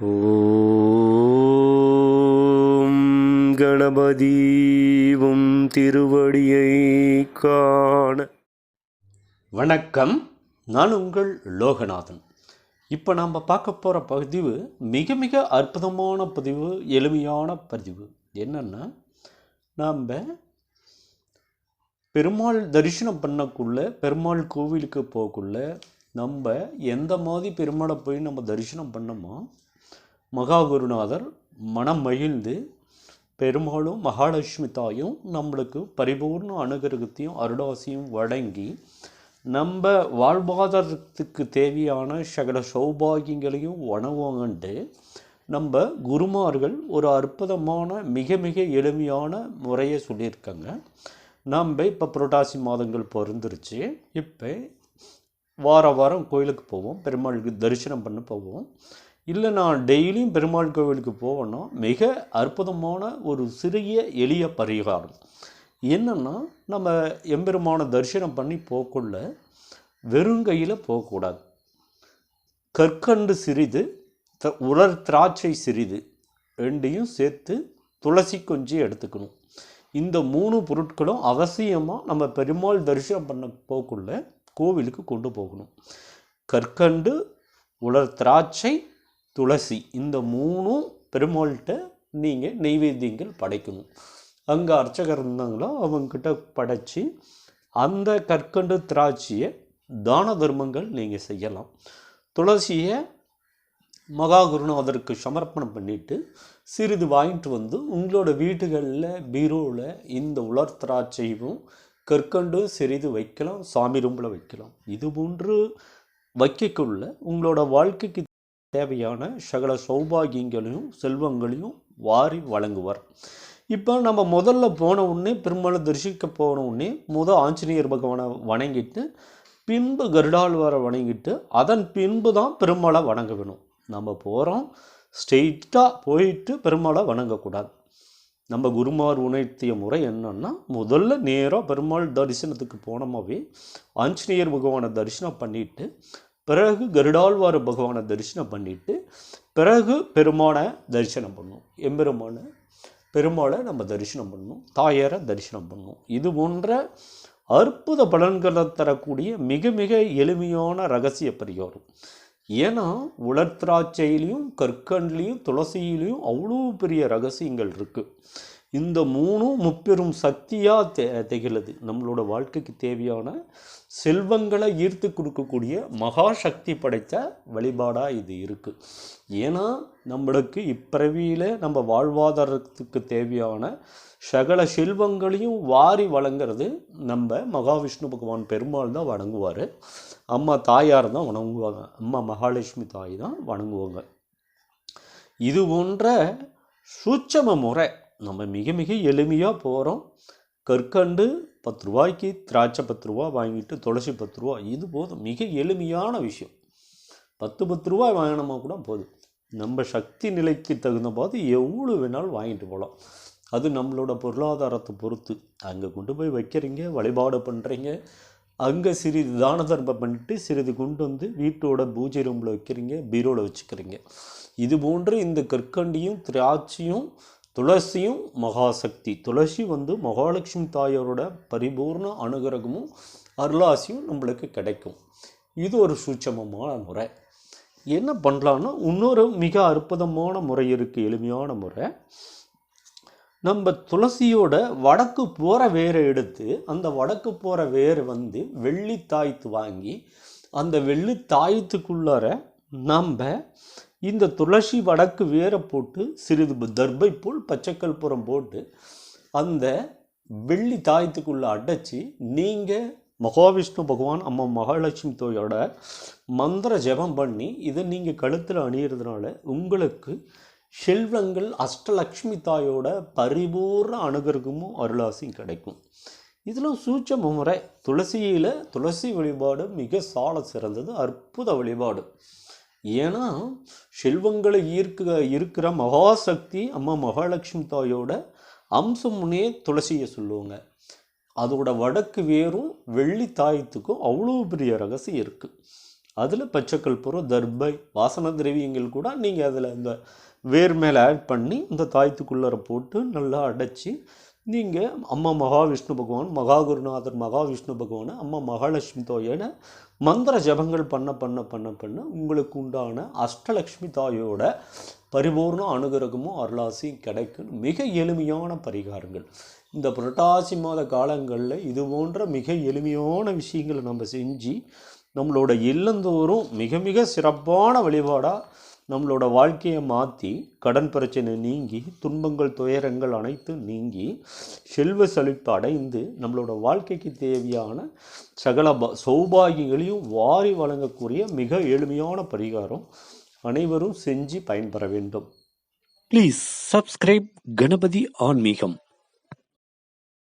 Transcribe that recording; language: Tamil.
ஓம் கணபதீவும் திருவடியை காண. வணக்கம். நான் உங்கள் லோகநாதன். இப்போ நாம் பார்க்க போகிற பதிவு மிக மிக அற்புதமான பதிவு எளிமையான பதிவு. என்னென்னா நாம் பெருமாள் தரிசனம் பண்ணக்குள்ள பெருமாள் கோவிலுக்கு போகக்குள்ள நம்ம எந்த மாதிரி பெருமாளை போய் நம்ம தரிசனம் பண்ணோமோ மகா குருநாதர் மனம் மகிழ்ந்து பெருமாளும் மகாலட்சுமி தாயும் நம்மளுக்கு பரிபூர்ண அனுகிரகத்தையும் அருளாசியும் வழங்கி நம்ம வாழ்வாதாரத்துக்கு தேவையான சகல சௌபாகியங்களையும் உணவண்டு நம்ம குருமார்கள் ஒரு அற்புதமான மிக மிக எளிமையான முறையை சொல்லியிருக்காங்க. நம்ம இப்போ புரட்டாசி மாதங்கள் பிறந்துருச்சு. இப்போ வார வாரம் கோயிலுக்கு போவோம். பெருமாளுக்கு தரிசனம் பண்ண போவோம். இல்லை நான் டெய்லியும் பெருமாள் கோவிலுக்கு போவேன்னா மிக அற்புதமான ஒரு சிறிய எளிய பரிகாரம். என்னென்னா நம்ம எம்பெருமான தரிசனம் பண்ணி போகக்குள்ள வெறுங்கையில் போகக்கூடாது. கற்கண்டு சிறிது த உலர் திராட்சை சிறிது ரெண்டையும் சேர்த்து துளசி கொஞ்சம் எடுத்துக்கணும். இந்த மூணு பொருட்களும் அவசியமாக நம்ம பெருமாள் தரிசனம் பண்ண போக்குள்ள கோவிலுக்கு கொண்டு போகணும். கற்கண்டு உலர் திராட்சை துளசி. இந்த மூணும் பெருமாள்கிட்ட நீங்கள் நெய்வேத்தியங்கள் படைக்கணும். அங்கே அர்ச்சகர் இருந்தாங்களோ? அவங்கக்கிட்ட படைச்சி அந்த கற்கண்டு திராட்சையை தான தர்மங்கள் நீங்கள் செய்யலாம். துளசியை மகா அதற்கு சமர்ப்பணம் பண்ணிவிட்டு சிறிது வாங்கிட்டு வந்து உங்களோட வீடுகளில் பீரோவில் இந்த உலர் திராட்சையும் கற்கண்டு சிறிது வைக்கலாம் சாமி ரூமில் வைக்கலாம். இது போன்று வைக்கக்குள்ள உங்களோட வாழ்க்கைக்கு தேவையான சகல சௌபாகியங்களையும் செல்வங்களையும் வாரி வழங்குவார். இப்போ நம்ம முதல்ல போன உடனே பெருமாளை தரிசிக்க போன உடனே முத ஆஞ்சநேயர் பகவானை வணங்கிட்டு பின்பு கருடாழ்வாரை வணங்கிட்டு அதன் பின்பு தான் பெருமாளை வணங்க வேணும். நம்ம போகிறோம் ஸ்ட்ரெயிட்டாக போயிட்டு பெருமாளை வணங்கக்கூடாது. நம்ம குருமார் உணர்த்திய முறை என்னென்னா முதல்ல நேராக பெருமாள் தரிசனத்துக்கு போனோமாவே ஆஞ்சநேயர் பகவானை தரிசனம் பண்ணிட்டு பிறகு கருடாழ்வார் பகவானை தரிசனம் பண்ணிவிட்டு பிறகு பெருமானை தரிசனம் பண்ணும். எம்பெருமானை பெருமாளை நம்ம தரிசனம் பண்ணணும் தாயாரை தரிசனம் பண்ணணும் இது போன்ற அற்புத பலன்களை தரக்கூடிய மிக மிக எளிமையான ரகசிய பரிகாரம். ஏன்னா உலர்திராட்சையிலையும் கற்கண்லேயும் துளசியிலையும் அவ்வளோ பெரிய ரகசியங்கள் இருக்குது இந்த மூணும் முப்பெரும் சக்தியாக தே திகழுது. நம்மளோட வாழ்க்கைக்கு தேவையான செல்வங்களை ஈர்த்து கொடுக்கக்கூடிய மகா சக்தி படைத்த வழிபாடாக இது இருக்குது ஏன்னா நம்மளுக்கு இப்பிறவியில் நம்ம வாழ்வாதாரத்துக்கு தேவையான சகல செல்வங்களையும் வாரி வழங்குறது நம்ம மகாவிஷ்ணு பகவான் பெருமாள் தான் வணங்குவார். அம்மா தாயார் தான் வணங்குவாங்க. அம்மா மகாலட்சுமி தாய் தான் வணங்குவாங்க. இது போன்ற சூட்சம முறை நம்ம மிக மிக எளிமையாக போகிறோம் கற்கண்டு பத்து ரூபாய்க்கு திராட்சை பத்து ரூபா வாங்கிட்டு துளசி பத்து ரூபா இது போதும். மிக எளிமையான விஷயம். பத்து பத்து ரூபாய் வாங்கினோமா கூட போதும். நம்ம சக்தி நிலைக்கு தகுந்த போது எவ்வளோ வேணாலும் வாங்கிட்டு போகலாம். அது நம்மளோட பொருளாதாரத்தை பொறுத்து. அங்கே கொண்டு போய் வைக்கிறீங்க வழிபாடு பண்ணுறீங்க அங்கே சிறிது தான தர்மம் பண்ணிட்டு சிறிது கொண்டு வந்து வீட்டோட பூஜை ரூமில் வைக்கிறீங்க பீரோவில் வச்சுக்கிறீங்க. இது போன்று இந்த கற்கண்டியும் திராட்சையும் துளசியும் மகாசக்தி. துளசி வந்து மகாலட்சுமி தாயாரோட பரிபூர்ண அனுகிரகமும் அருளாசியும் நம்மளுக்கு கிடைக்கும். இது ஒரு சூட்சமமான முறை. என்ன பண்ணலான்னா இன்னொரு மிக அற்புதமான முறை இருக்குது எளிமையான முறை. நம்ம துளசியோட வடக்கு போகிற வேரை எடுத்து அந்த வடக்கு போகிற வேர் வந்து வெள்ளி தாய்த்து வாங்கி அந்த வெள்ளி தாயத்துக்குள்ளார நம்ம இந்த துளசி வடக்கு வேரை போட்டு சிறிது தர்பை போல் பச்சைக்கல்புரம் போட்டு அந்த வெள்ளி தாயத்துக்குள்ளே அடைச்சி நீங்கள் மகாவிஷ்ணு பகவான் அம்மா மகாலட்சுமி தோயோட மந்திர ஜெபம் பண்ணி இதை நீங்கள் கழுத்தில் அணியிறதுனால உங்களுக்கு செல்வங்கள் அஷ்டலக்ஷ்மி தாயோட பரிபூர்ண அனுகிரகமும் அருளாசியும் கிடைக்கும். இதில் சூட்சம முறை துளசியில் துளசி வழிபாடு மிக சால சிறந்தது அற்புத வழிபாடு. ஏன்னா செல்வங்களை ஈர்க்க இருக்கிற மகாசக்தி அம்மா மகாலட்சுமி தாயோட அம்சமுனே துளசியை சொல்லுவாங்க. அதோட வடக்கு வேரும் வெள்ளி தாயத்துக்கும் அவ்வளோ பெரிய ரகசியம் இருக்குது அதில் பச்சைக்கல்புரம் தர்பை வாசன திரவியங்கள் கூட நீங்கள் அதில் இந்த வேர் மேலே ஆட் பண்ணி இந்த தாயத்துக்குள்ளார போட்டு நல்லா அடைச்சி நீங்கள் அம்மா மகாவிஷ்ணு பகவான் மகாகுருநாதர் மகாவிஷ்ணு பகவான் அம்மா மகாலட்சுமி தாயோட மந்திர ஜபங்கள் பண்ண பண்ண பண்ண பண்ண உங்களுக்கு உண்டான அஷ்டலக்ஷ்மி தாயோட பரிபூர்ண அனுகிரகமும் அருளாசியும் கிடைக்கும். மிக எளிமையான பரிகாரங்கள். இந்த புரட்டாசி மாத காலங்களில் இது போன்ற மிக எளிமையான விஷயங்களை நம்ம செஞ்சு நம்மளோட இல்லந்தோறும் மிக மிக சிறப்பான வழிபாடாக நம்மளோட வாழ்க்கையை மாற்றி கடன் பிரச்சனை நீங்கி துன்பங்கள் துயரங்கள் அனைத்தும் நீங்கி செல்வ செழிப்பு அடைந்து நம்மளோட வாழ்க்கைக்கு தேவையான சகல ப சௌபாகியங்களையும் வாரி வழங்கக்கூடிய மிக எளிமையான பரிகாரம் அனைவரும் செஞ்சு பயன்பெற வேண்டும். ப்ளீஸ் சப்ஸ்கிரைப் கணபதி ஆன்மீகம்.